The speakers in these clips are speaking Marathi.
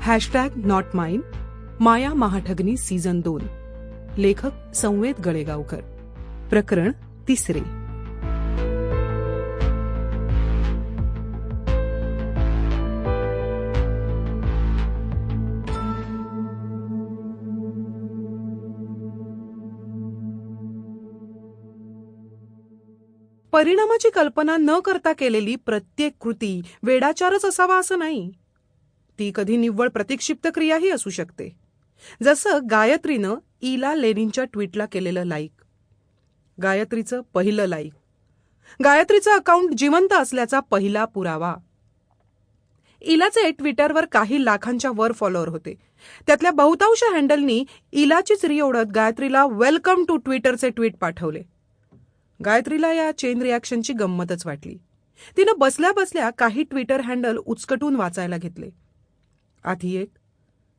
Hashtag not mine Maya Mahathagni season दोन. लेखक संवेद गळेगावकर. प्रकरण तिसरे. परिणामाची कल्पना न करता केलेली प्रत्येक कृती वेडाचारच असावा असं नाही. ती कधी निव्वळ प्रतिक्षिप्त क्रियाही असू शकते. जसं गायत्रीनं इला लेनिनच्या ट्विटला केलेलं लाईक. गायत्रीचं पहिलं लाईक. गायत्रीचं अकाउंट जिवंत असल्याचा पहिला पुरावा. इलाचे ट्विटरवर काही लाखांच्या वर फॉलोअर होते. त्यातल्या बहुतांश हँडलनी इलाचीच री ओढत गायत्रीला वेलकम टू ट्विटरचे ट्विट पाठवले. गायत्रीला या चेन रिॲक्शनची गंमतच वाटली. तिनं बसल्या बसल्या काही ट्विटर हँडल उचकटून वाचायला घेतले. आधी एक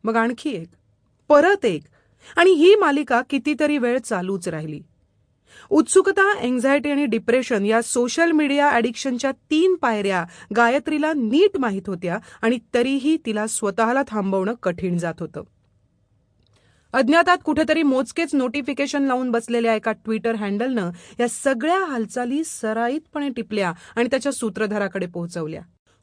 मग आणखी एक परत एक. आणि ही मालिका कितीतरी वेळ चालूच राहिली. उत्सुकता एन्झायटी आणि डिप्रेशन या सोशल मीडिया ॲडिक्शनच्या तीन पायऱ्या गायत्रीला नीट माहीत होत्या आणि तरीही तिला स्वतःला थांबवणं कठीण जात होतं. अज्ञातात कुठेतरी मोजकेच नोटिफिकेशन लावून बसलेल्या एका ट्विटर हँडलनं या सगळ्या हालचाली सराईतपणे टिपल्या आणि त्याच्या सूत्रधाराकडे पोहोचवल्या.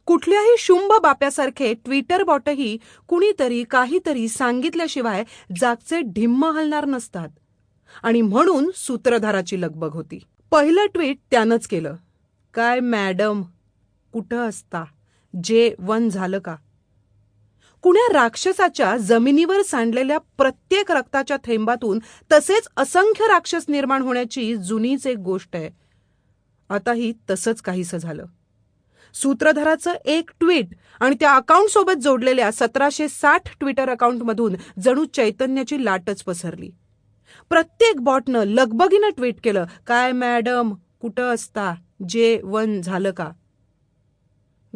कुठल्याही शुंभ बाप्यासारखे ट्विटर बॉटही कुणीतरी काहीतरी सांगितल्याशिवाय जागचे ढिम्म हलणार नसतात. आणि म्हणून सूत्रधाराची लगबग होती. पहिलं ट्विट त्यानंच केलं. काय मॅडम कुठं असता? जे वन झालं का? कुण्या राक्षसाच्या जमिनीवर सांडलेल्या प्रत्येक रक्ताच्या थेंबातून तसेच असंख्य राक्षस निर्माण होण्याची जुनीच एक गोष्ट आहे. आताही तसंच काहीसं झालं. सूत्रधाराचं एक ट्विट आणि त्या अकाउंट सोबत जोडलेल्या सतराशे साठ ट्विटर अकाउंटमधून जणू चैतन्याची लाटच पसरली. प्रत्येक बॉटनं लगबगीनं ट्विट केलं काय मॅडम कुठं असता? जे वन झालं का?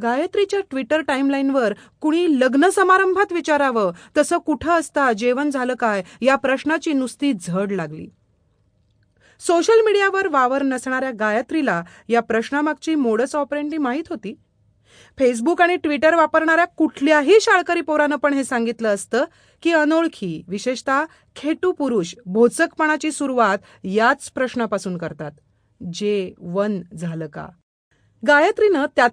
गायत्रीच्या ट्विटर टाईमलाईनवर कुणी लग्न समारंभात विचारावं तसं कुठं असता? जेवण झालं काय? या प्रश्नाची नुसती झड लागली. सोशल मीडियावर वावर नसणाऱ्या गायत्रीला या प्रश्नामागची मोडस ऑपरेंटी माहीत होती? फेसबुक आणि ट्विटर वापरणाऱ्या कुठल्याही शाळकरी पोरानं पण हे सांगितलं असतं की अनोळखी विशेषतः खेटू पुरुष भोचकपणाची सुरुवात याच प्रश्नापासून करतात. जे वन झालं का? गायत्रीनं त्यात